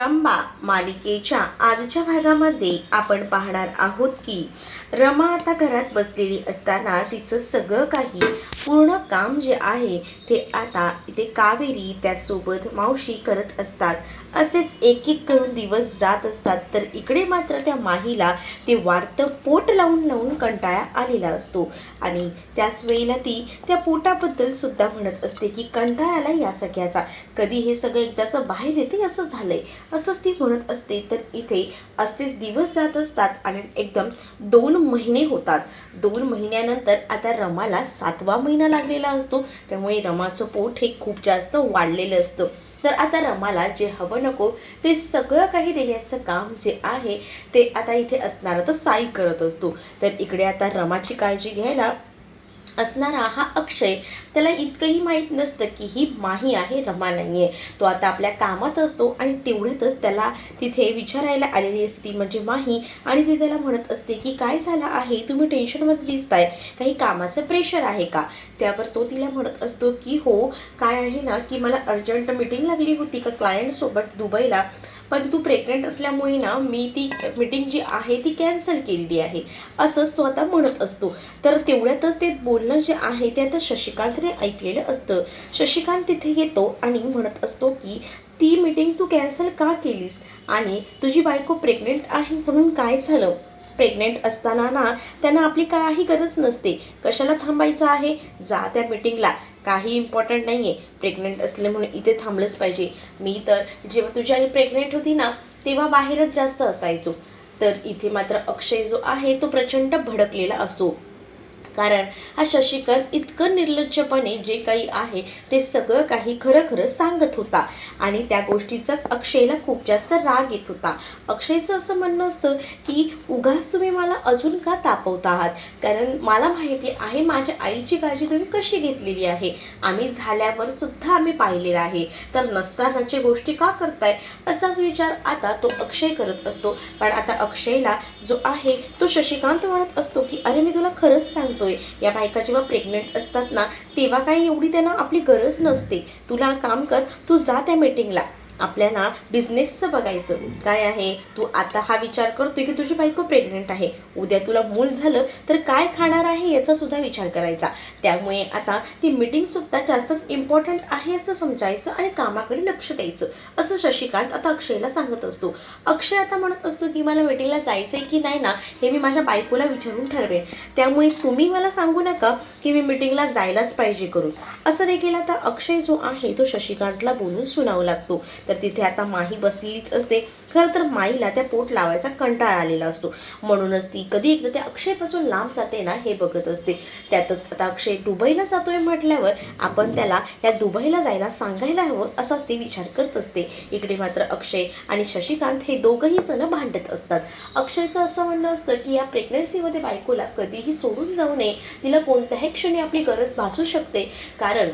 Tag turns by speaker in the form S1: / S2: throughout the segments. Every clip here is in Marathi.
S1: रंबा मालिकेच्या आजच्या भागामध्ये आपण पाहणार आहोत की रमा आता घरात बसलेली असताना तिचं सगळं काही पूर्ण काम जे आहे ते आता इथे कावेरी त्यासोबत मावशी करत असतात. असेच एक एक करून दिवस जात असतात. तर इकडे मात्र त्या माहीला ते वाढतं पोट लावून लावून कंटाळा आलेला असतो. आणि त्याच वेळेला ती त्या पोटाबद्दल सुद्धा म्हणत असते की कंटाळाला या सगळ्याचा. कधी हे सगळं एकदाचं बाहेर येते असं झालंय. असंच ती म्हणत असते. तर इथे असेच दिवस जात असतात आणि एकदम दोन महिने होतात. दोन महिन्यानंतर आता रमाला सातवा महिना लागलेला असतो. त्यामुळे रमाचं पोट हे खूप जास्त वाढलेलं असतं. तर आता रमाला जे हवं नको ते सगळं काही देण्याचं काम जे आहे ते आता इथे असणारा तो साई करत असतो. तर इकडे आता रमाची काळजी घ्यायला असणारा हा अक्षय त्याला इतकंही माहीत नसतं की ही माही आहे रमा नाही आहे तो आता आपल्या कामात असतो आणि तेवढ्यातच त्याला तिथे विचारायला आलेली असते. म्हणजे माही आणि ती त्याला म्हणत असते की काय झालं आहे? तुम्ही टेन्शनमध्ये दिसताय. काही कामाचं प्रेशर आहे का? त्यावर तो तिला म्हणत असतो की हो काय आहे ना की मला अर्जंट मीटिंग लागली होती का क्लायंटसोबत दुबईला? पण तू प्रेग्नंट असल्यामुळे ना मी ती मीटिंग जी आहे ती कॅन्सल केलेली आहे. असंच तो आता म्हणत असतो. तर तेवढ्यातच ते बोलणं जे आहे ते आता शशिकांतने ऐकलेलं असतं. शशिकांत तिथे येतो आणि म्हणत असतो की ती मीटिंग तू कॅन्सल का केलीस? आणि तुझी बायको प्रेग्नेंट आहे म्हणून काय झालं? प्रेग्नेंट असताना ना त्यांना आपली काही गरज नसते. कशाला थांबायचं आहे? जा त्या मीटिंगला काही इम्पॉर्टंट नाही आहे प्रेग्नंट असल्यामुळे इथे थांबलंच पाहिजे. मी तर जेव्हा तुझी आई प्रेग्नेंट होती ना तेव्हा बाहेरच जास्त असायचो. तर इथे मात्र अक्षय जो आहे तो प्रचंड भडकलेला असतो. कारण हा शशिकांत इतकं निर्लज्जपणे जे काही आहे ते सगळं काही खरं खरं सांगत होता. आणि त्या गोष्टीचाच अक्षयला खूप जास्त राग येत होता. अक्षयचं असं म्हणणं असतं की उगाच तुम्ही मला अजून का तापवता आहात? कारण मला माहिती आहे माझ्या आईची काळजी तुम्ही कशी घेतलेली आहे. आम्ही झाल्यावर सुद्धा आम्ही पाहिलेलं आहे. तर नसतानाच्या गोष्टी का करताय? असाच विचार आता तो अक्षय करत असतो. पण आता अक्षयला जो आहे तो शशिकांत म्हणत असतो की अरे मी तुला खरंच सांगतो. असतोय. या बायका जेव्हा प्रेग्नेंट असतात ना तेव्हा काही एवढी त्यांना आपली गरज नसते. तुला काम कर तू जा त्या मीटिंगला आपल्याला बिझनेसचं बघायचं. काय आहे? तू आता हा विचार करतोय की तुझी बायको प्रेग्नेंट आहे. उद्या तुला मूल झालं तर काय खाणार आहे याचा सुद्धा विचार करायचा. त्यामुळे आता ती मीटिंगसुद्धा जास्तच इम्पॉर्टंट आहे असं समजायचं आणि कामाकडे लक्ष द्यायचं. असं शशिकांत आता अक्षयला सांगत असतो. अक्षय आता म्हणत असतो की मला मीटिंगला जायचं आहे की नाही ना हे मी माझ्या बायकोला विचारून ठरवेन. त्यामुळे तुम्ही मला सांगू नका की मी मीटिंगला जायलाच पाहिजे करून. असं देखील आता अक्षय जो आहे तो शशिकांतला बोलून सुनावू लागतो. तर तिथे आता माही बसलेलीच असते. खरं तर माईला त्या पोट लावायचा कंटाळा आलेला असतो. म्हणूनच ती कधी एकदा त्या अक्षयपासून लांब जाते ना हे बघत असते. त्यातच आता अक्षय दुबईला जातोय म्हटल्यावर आपण त्याला या दुबईला जायला सांगायला हवं असाच ती विचार करत असते. इकडे मात्र अक्षय आणि शशिकांत हे दोघंही जण भांडत असतात. अक्षयचं असं म्हणणं असतं की या प्रेग्नन्सीमध्ये बायकोला कधीही सोडून जाऊ नये. तिला कोणत्याही क्षणी आपली गरज भासू शकते. कारण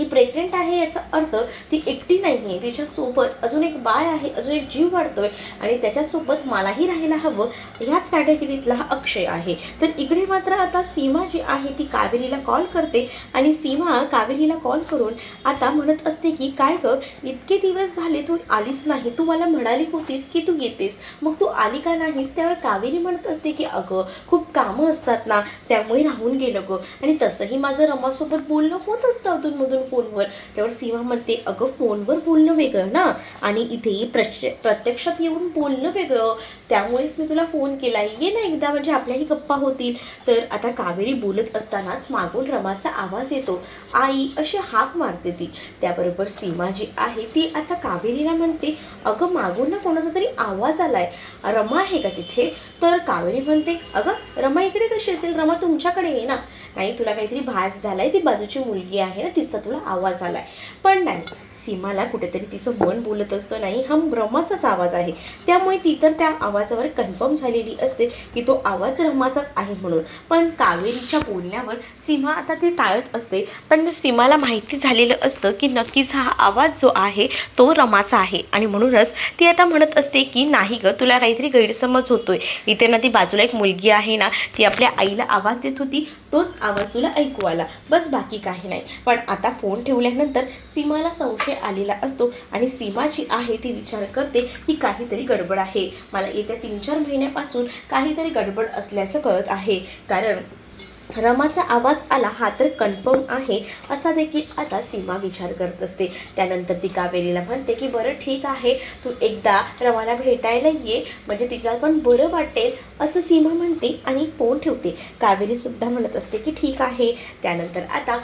S1: ती प्रेग्नेंट आहे याचा अर्थ ती एकटी नाही आहे तिच्यासोबत अजून एक बाय आहे अजून एक जीव वाढतोय आणि त्याच्यासोबत मलाही राहायला हवं. ह्याच कॅटेगरीतला हा अक्षय आहे. तर इकडे मात्र आता सीमा जी आहे ती कावेरीला कॉल करते आणि सीमा कावेरीला कॉल करून आता म्हणत असते की काय ग इतके दिवस झाले तू आलीच नाही. तू मला म्हणाली होतीस की तू येतेस. मग तू आली का नाहीस? त्यावर कावेरी म्हणत असते की अगं खूप कामं असतात ना त्यामुळे राहून गेलं गं. आणि तसंही माझं रमासोबत बोलणं होत असतं अधूनमधून. फोनवर. त्यावर सीमा म्हणते अगं फोनवर बोलणं वेगळं ना. आणि इथे प्रत्य प्रत्यक्षात येऊन बोलणं वेगळं. त्यामुळेच मी तुला फोन केला. ये ना एकदा म्हणजे आपल्याही गप्पा होतील. तर आता कावेरी बोलत असतानाच मागून रमाचा आवाज येतो. आई अशी हाक मारते ती. त्याबरोबर सीमा जी आहे ती आता कावेरीला म्हणते अगं मागून ना कोणाचा तरी आवाज आलाय. रमा आहे का तिथे? तर कावेरी म्हणते अगं रमा इकडे कशी असेल? रमा तुमच्याकडे ये ना. नाही तुला काहीतरी भास झाला आहे ती बाजूची मुलगी आहे ना तिचा तुला आवाज आला आहे पण नाही सीमाला कुठेतरी तिचं मन बोलत असतं नाही हा रमाचाच आवाज आहे. त्यामुळे ती तर त्या आवाजावर कन्फर्म झालेली असते की तो आवाज रमाचाच आहे म्हणून. पण कावेरीच्या बोलण्यावर सीमा आता ती टाळत असते. पण सीमाला माहिती झालेलं असतं की नक्कीच हा आवाज जो आहे तो रमाचा आहे. आणि म्हणूनच ती आता म्हणत असते की नाही ग तुला काहीतरी गैरसमज होतोय. इथे ना ती बाजूला एक मुलगी आहे ना ती आपल्या आईला आवाज देत होती तोच आवाज तुला ऐकू आला बस बाकी काही नाही. पण आता फोन ठेवल्यानंतर सीमाला संशय आलेला असतो आणि सीमा जी आहे ती विचार करते की काहीतरी गडबड आहे. मला येत्या तीन चार महिन्यापासून काहीतरी गडबड असल्याचं कळत आहे. कारण रमाचा आवाज आला हा तर कन्फर्म आहे. असा देखील आता सीमा विचार करत असते. त्यानंतर ती कावेरीला म्हणते की बरं ठीक आहे. तू एकदा रमाला भेटायला ये. म्हणजे तिला पण बरं वाटेल. असं सीमा म्हणते आणि फोन ठेवते. कावेरीसुद्धा म्हणत असते की ठीक आहे. त्यानंतर आता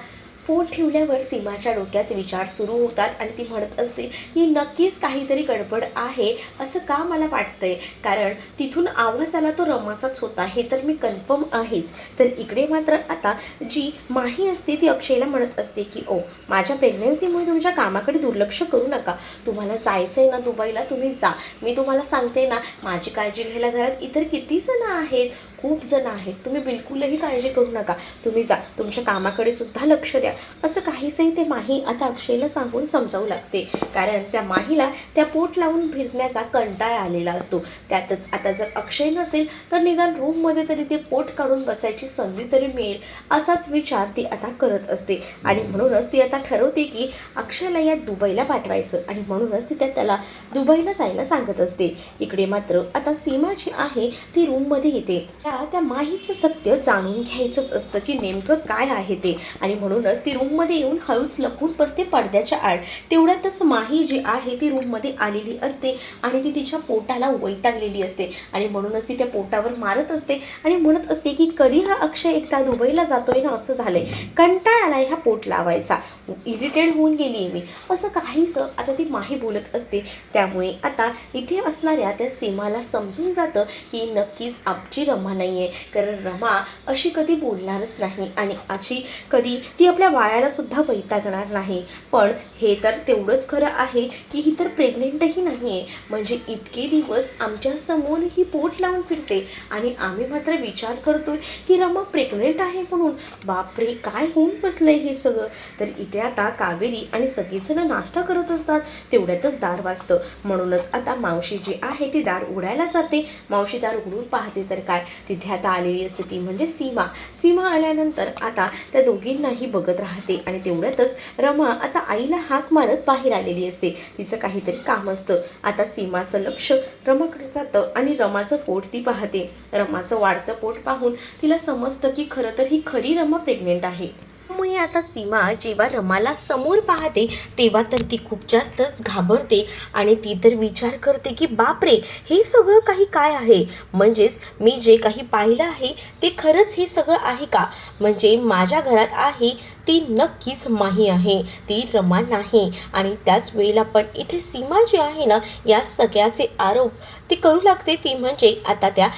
S1: फोन ठेवल्यावर सीमाच्या डोक्यात विचार सुरू होतात आणि ती म्हणत असते की नक्कीच काहीतरी गडबड आहे असं का मला वाटतंय? कारण तिथून आवाज आला तो रमाचाच होता हे तर मी कन्फर्म आहेच. तर इकडे मात्र आता जी माही असते ती अक्षयला म्हणत असते की ओ माझ्या प्रेग्नन्सीमुळे तुमच्या कामाकडे दुर्लक्ष करू नका. तुम्हाला जायचं आहे ना दुबईला तुम्ही जा. मी तुम्हाला सांगते ना माझी काळजी घ्यायला घरात इतर किती जण आहेत? खूप जण आहेत. तुम्ही बिलकुलही काळजी करू नका. तुम्ही जा. तुमच्या कामाकडे सुद्धा लक्ष द्या. असं काहीसही ते माही आता अक्षयला सांगून समजावू लागते. कारण त्या माहीला त्या पोट लावून फिरण्याचा कंटाळा आलेला असतो. त्यातच आता जर अक्षय नसेल तर निदान रूममध्ये तरी ते पोट काढून बसायची संधी तरी मिळेल असाच विचार ती आता करत असते. आणि म्हणूनच ती आता ठरवते की अक्षयला या दुबईला पाठवायचं आणि म्हणूनच ती त्या त्याला दुबईला जायला सांगत असते. इकडे मात्र आता सीमा जी आहे ती रूममध्ये येते. त्या त्या माहीचं सत्य जाणून घ्यायचंच असतं की नेमकं काय आहे ते. आणि म्हणूनच ती रूममध्ये येऊन हळूच लपून बसते पडद्याच्या आड. तेवढ्यातच माही जी आहे ती रूममध्ये आलेली असते आणि ती तिच्या पोटाला वैतागलेली असते. आणि म्हणूनच ती त्या पोटावर मारत असते आणि म्हणत असते की कधी हा अक्षय एकदा दुबईला जातोय ना असं झालंय. कंटाळ आलाय हा पोट लावायचा. इरिटेड होऊन गेली आहे मी. असं काहीसं आता ती माही बोलत असते. त्यामुळे आता इथे असणाऱ्या त्या सीमाला समजून जातं की नक्कीच आपची रमा नाही आहे कारण रमा अशी कधी बोलणारच नाही आणि अशी कधी ती आपल्या बाळाला सुद्धा वैतागणार नाही. पण हे तर तेवढंच खरं आहे की ही तर प्रेग्नेंटही नाही आहे म्हणजे इतके दिवस आमच्यासमोर ही पोट लावून फिरते आणि आम्ही मात्र विचार करतोय की रमा प्रेग्नेंट आहे म्हणून. बापरे काय होऊन बसलंय हे सगळं? तर इथे आता कावेरी आणि सगळीजणं नाश्ता करत असतात. तेवढ्यातच दार वाजतं. म्हणूनच आता मावशी जी आहे ती दार उघडायला जाते. मावशी दार उघडून पाहते तर काय? तिथे आता आलेली असते ती म्हणजे सीमा. सीमा आल्यानंतर आता त्या दोघींनाही बघत राहते आणि तेवढ्यातच रमा आता आईला हाक मारत बाहेर आलेली असते. तिचं काहीतरी काम असतं. आता सीमाचं लक्ष रमाकडे जातं आणि रमाचं पोट ती पाहते. रमाचं वाढतं पोट पाहून तिला समजतं की खरं तर ही खरी रमा प्रेग्नेंट आहे. मुळे आता सीमा जेव्हा रमाला समोर पाहते तेव्हा तर ती खूप जास्तच घाबरते आणि ती तर विचार करते की बापरे हे सगळं काही काय आहे? म्हणजेच मी जे काही पाहिलं आहे ते खरंच हे सगळं आहे का? म्हणजे माझ्या घरात आहे ती नक्कीच माही आहे ती रमा नाही. आणि त्याच वेळेला पण इथे सीमा जी आहे ना या सगळ्याचे आरोप ती करू लागते. ती म्हणजे आता त्या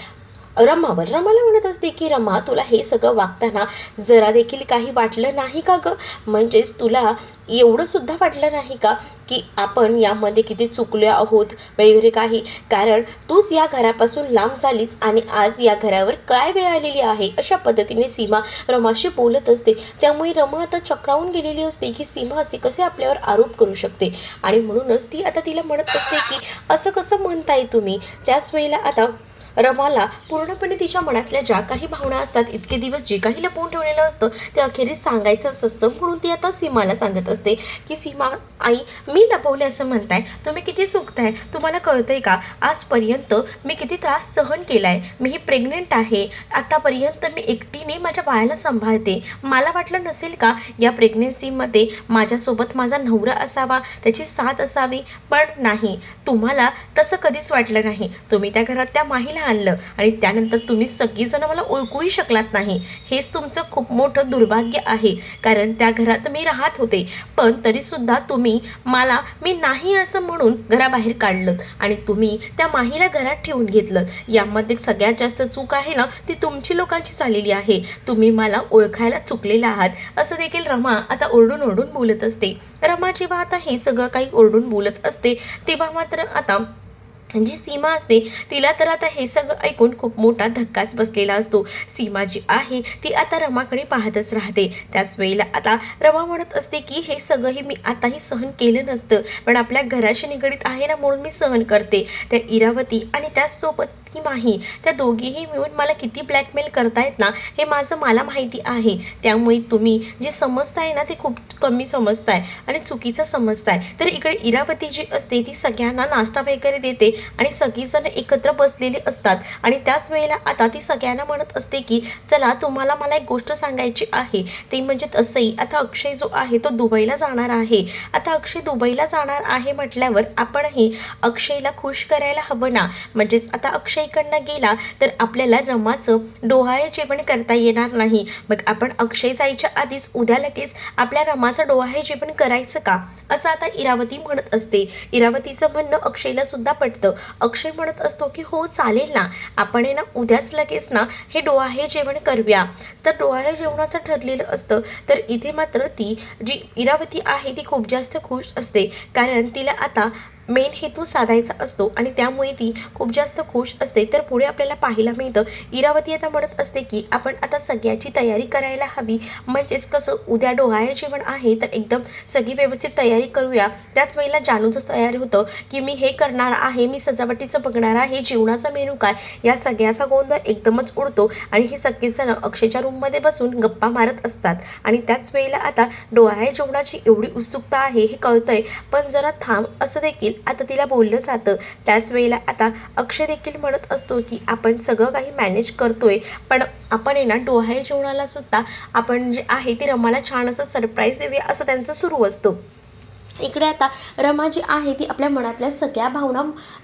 S1: रमावर रमाला म्हणत असते की रमा तुला हे सगळं वागताना जरा देखील काही वाटलं नाही का गं? म्हणजेच तुला एवढं सुद्धा वाटलं नाही का की आपण यामध्ये किती चुकलो आहोत वगैरे काही? कारण तूच या घरापासून लांब झालीस आणि आज या घरावर काय वेळ आलेली आहे? अशा पद्धतीने सीमा रमाशी बोलत असते. त्यामुळे रमा आता चक्रावून गेलेली असते की सीमा असे कसे आपल्यावर आरोप करू शकते? आणि म्हणूनच ती आता तिला म्हणत असते की असं कसं म्हणताय तुम्ही? त्याच वेळेला आता रमाला पूर्णपणे तिच्या मनातल्या ज्या काही भावना असतात इतके दिवस जे काही लपवून ठेवलेलं असतं ते अखेरीस सांगायचंच असतं. म्हणून ती आता सीमाला सांगत असते की सीमा आई मी लपवले असं म्हणताय. तुम्ही किती चुकताय? तुम्हाला कळतंय का? आजपर्यंत मी किती त्रास सहन केला आहे मी ही प्रेग्नेंट आहे. आतापर्यंत मी एकटीने माझ्या बाळाला सांभाळते. मला वाटलं नसेल का या प्रेग्नेन्सीमध्ये माझ्यासोबत माझा नवरा असावा त्याची साथ असावी? पण नाही. तुम्हाला तसं कधीच वाटलं नाही. तुम्ही त्या घरात त्या माहीला आणलं. आणि त्यानंतर तुम्ही सगळीजणं मला ओळखूही शकलात नाही. हेच तुमचं खूप मोठं दुर्भाग्य आहे. कारण त्या घरात मी राहत होते. पण तरीसुद्धा तुम्ही मला मी नाही असं म्हणून घराबाहेर काढलं. आणि तुम्ही त्या माहीला घरात ठेवून घेतलं. यामध्ये सगळ्यात जास्त चूक आहे ना ती तुमची लोकांची झालेली आहे. तुम्ही मला ओळखायला चुकलेला आहात. असं देखील रमा आता ओरडून ओरडून बोलत असते. रमा जेव्हा आता हे सगळं काही ओरडून बोलत असते तेव्हा मात्र आता जी सीमा असते तिला तर आता हे सगळं ऐकून खूप मोठा धक्काच बसलेला असतो. सीमा जी आहे ती आता रमाकडे पाहतच राहते. त्याच वेळेला आता रमा म्हणत असते की हे सगळंही मी आताही सहन केलं नसतं. पण आपल्या घराशी निगडीत आहे ना म्हणून मी सहन करते. त्या इरावती आणि त्याचसोबत
S2: की नाही? त्या दोघीही मिळून मला किती ब्लॅकमेल करतायत ना हे माझं मला माहिती आहे. त्यामुळे तुम्ही जे समजताय ना ते खूप कमी समजताय आणि चुकीचं समजताय. तर इकडे इरावती जी असते ती सगळ्यांना नाश्ता वगैरे देते आणि सगळीजण एकत्र बसलेली असतात. आणि त्याच वेळेला आता ती सगळ्यांना म्हणत असते की चला तुम्हाला मला एक गोष्ट सांगायची आहे. ते म्हणजे तसंही आता अक्षय जो आहे तो दुबईला जाणार आहे. आता अक्षय दुबईला जाणार आहे म्हटल्यावर आपणही अक्षयला खुश करायला हवं ना? म्हणजेच आता अक्षय इकडनं गेला तर आपल्याला रमाचं डोहाळे जेवण करता येणार नाही. मग आपण अक्षय जायच्या आधीच उद्या लगेच आपल्या रमाचं डोहाळे जेवण करायचं का? असं आता इरावती म्हणत असते. इरावतीचं म्हणणं अक्षयला सुद्धा पटतं. अक्षय म्हणत असतो की हो चालेल ना. आपण आहे ना उद्याच लगेच ना हे डोहाळे जेवण करूया. तर डोहाळे जेवणाचं ठरलेलं असतं. तर इथे मात्र ती जी इरावती आहे ती खूप जास्त खुश असते. कारण तिला आता मेन हेतू साधायचा असतो आणि त्यामुळे ती खूप जास्त खुश असते. तर पुढे आपल्याला पाहायला मिळतं इरावती आता म्हणत असते की आपण आता सगळ्याची तयारी करायला हवी. म्हणजेच कसं उद्या डोहाळे जेवण आहे तर एकदम सगळी व्यवस्थित तयारी करूया. त्याच वेळेला जानूचंच तयारी होतं की मी हे करणार आहे मी सजावटीचं बघणार आहे जेवणाचा मेनू काय? या सगळ्याचा गोंधळ एकदमच उडतो आणि हे सगळेजण अक्षयच्या रूममध्ये बसून गप्पा मारत असतात. आणि त्याच वेळेला आता डोहाळे जेवणाची एवढी उत्सुकता आहे हे कळतंय. पण जरा थांब असं देखील आता तिला बोललं जातं. त्याच वेळेला आता अक्षय देखील म्हणत असतो की आपण सगळं काही मॅनेज करतोय पण आपण आहे ना डोहाळे जेवणाला सुद्धा आपण जे आहे ते रमाला छान असं सरप्राईज देऊया असं त्यांचं सुरू असतं. इकडे आता रमा जी आहे ती आपल्या मनातल्या सगळ्या भावना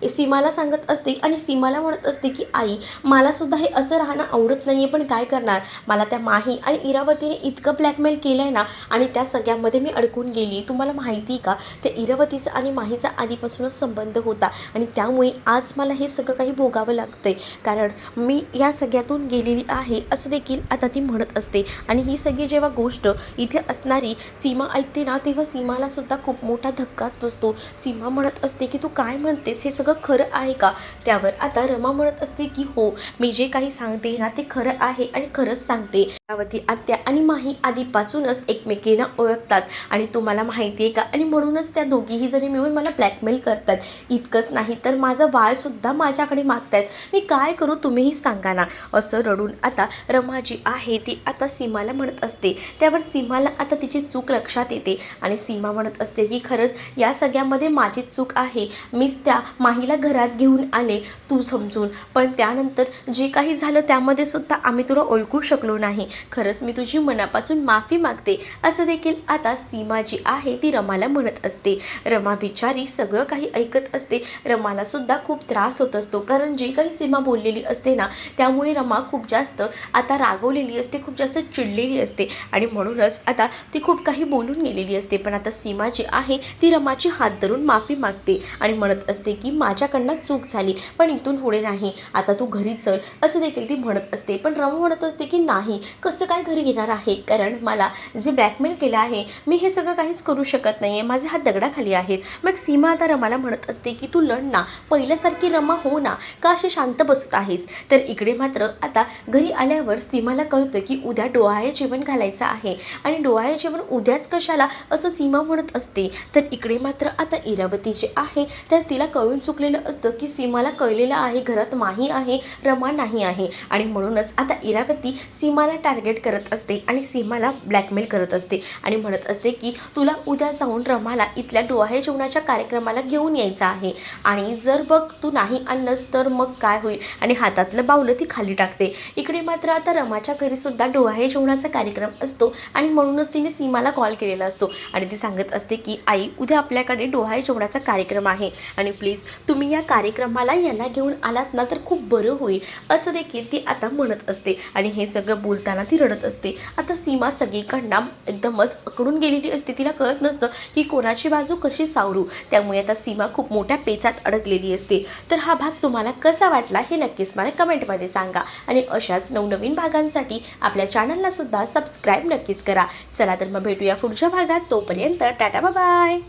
S2: सीमाला सांगत असते आणि सीमाला म्हणत असते की आई मलासुद्धा हे असं राहणं आवडत नाही आहे पण काय करणार? मला त्या माही आणि इरावतीने इतकं ब्लॅकमेल केलं आहे ना आणि त्या सगळ्यामध्ये मी अडकून गेली. तुम्हाला माहिती आहे का? त्या इरावतीचा आणि माहीचा आधीपासूनच संबंध होता आणि त्यामुळे आज मला हे सगळं काही भोगावं लागतं आहे कारण मी या सगळ्यातून गेलेली आहे असं देखील आता ती म्हणत असते. आणि ही सगळी जेव्हा गोष्ट इथे असणारी सीमा ऐकते ना तेव्हा सीमालासुद्धा खूप मोठा धक्काच बसतो. सीमा म्हणत असते की तू काय म्हणतेस? हे सगळं खरं आहे का? त्यावर आता रमा म्हणत असते की हो मी जे काही सांगते ना ते खरं आहे आणि खरंच सांगते. त्यावरती आत्या आणि माही आधीपासूनच एकमेकींना ओळखतात आणि तुम्हाला माहिती आहे का? आणि म्हणूनच त्या दोघीही जणी मिळून मला ब्लॅकमेल करतात. इतकंच नाही तर माझं बाळसुद्धा माझ्याकडे मागतायत. मी काय करू तुम्हीही सांगा ना. असं रडून आता रमा जी आहे ती आता सीमाला म्हणत असते. त्यावर सीमाला आता तिची चूक लक्षात येते आणि सीमा म्हणत असते की खरंच या सगळ्यामध्ये माझीच चूक आहे. मीच त्या माहीला घरात घेऊन आले तू समजून. पण त्यानंतर जे काही झालं त्यामध्ये सुद्धा आम्ही तुला ओळखू शकलो नाही. खरंच मी तुझी मनापासून माफी मागते. असं देखील आता सीमा जी आहे ती रमाला म्हणत असते. रमा बिचारी सगळं काही ऐकत असते. रमाला सुद्धा खूप त्रास होत असतो. कारण जे काही सीमा बोललेली असते ना त्यामुळे रमा खूप जास्त आता रागवलेली असते खूप जास्त चिडलेली असते. आणि म्हणूनच आता ती खूप काही बोलून गेलेली असते. पण आता सीमा जी आहे आहे. ती रमाची हात धरून माफी मागते आणि म्हणत असते की माझ्याकडनं चूक झाली पण इथून पुढे नाही. आता तू घरी चल. असं देखील ती म्हणत असते. पण रमा म्हणत असते की नाही कसं काय घरी येणार आहे? कारण मला जे ब्लॅकमेल केलं आहे मी हे सगळं काहीच करू शकत नाही आहे माझे हात दगडाखाली आहेत. मग सीमा आता रमाला म्हणत असते की तू लढ ना. पहिल्यासारखी रमा हो ना. का अशी शांत बसत आहेस? तर इकडे मात्र आता घरी आल्यावर सीमाला कळतं की उद्या डोहाळे जेवण घालायचं आहे. आणि डोहाळे जेवण उद्याच कशाला? असं सीमा म्हणत असते. तर इकडे मात्र आता इरावती जे आहे तर तिला कळून चुकलेलं असतं की सीमाला कळलेलं आहे घरात माही आहे रमा नाही आहे. आणि म्हणूनच आता इरावती सीमाला टार्गेट करत असते आणि सीमाला ब्लॅकमेल करत असते आणि म्हणत असते की तुला उद्या जाऊन रमाला इथल्या डोहाळे जेवणाच्या कार्यक्रमाला घेऊन यायचं आहे. आणि जर बघ तू नाही आणलंस तर मग काय होईल? आणि हातातलं बावलं ती खाली टाकते. इकडे मात्र आता रमाच्या घरीसुद्धा डोहा डोहाळे जेवणाचा कार्यक्रम असतो आणि म्हणूनच तिने सीमाला कॉल केलेला असतो. आणि ती सांगत असते की आई उद्या आपल्याकडे डोहाळे जेवणाचा कार्यक्रम आहे. आणि प्लीज तुम्ही या कार्यक्रमाला यांना घेऊन आलात ना तर खूप बरं होईल. असं देखील ती आता म्हणत असते. आणि हे सगळं बोलताना ती रडत असते. आता सीमा सगळीकडनं एकदमच अकडून गेलेली असते. तिला कळत नसतं की कोणाची बाजू कशी सावरू. त्यामुळे आता सीमा खूप मोठ्या पेचात अडकलेली असते. तर हा भाग तुम्हाला कसा वाटला हे नक्कीच मला कमेंटमध्ये सांगा. आणि अशाच नवनवीन भागांसाठी आपल्या चॅनलला सुद्धा सबस्क्राईब नक्कीच करा. चला तर मग भेटूया पुढच्या भागात. तोपर्यंत टाटा बाबा. बाय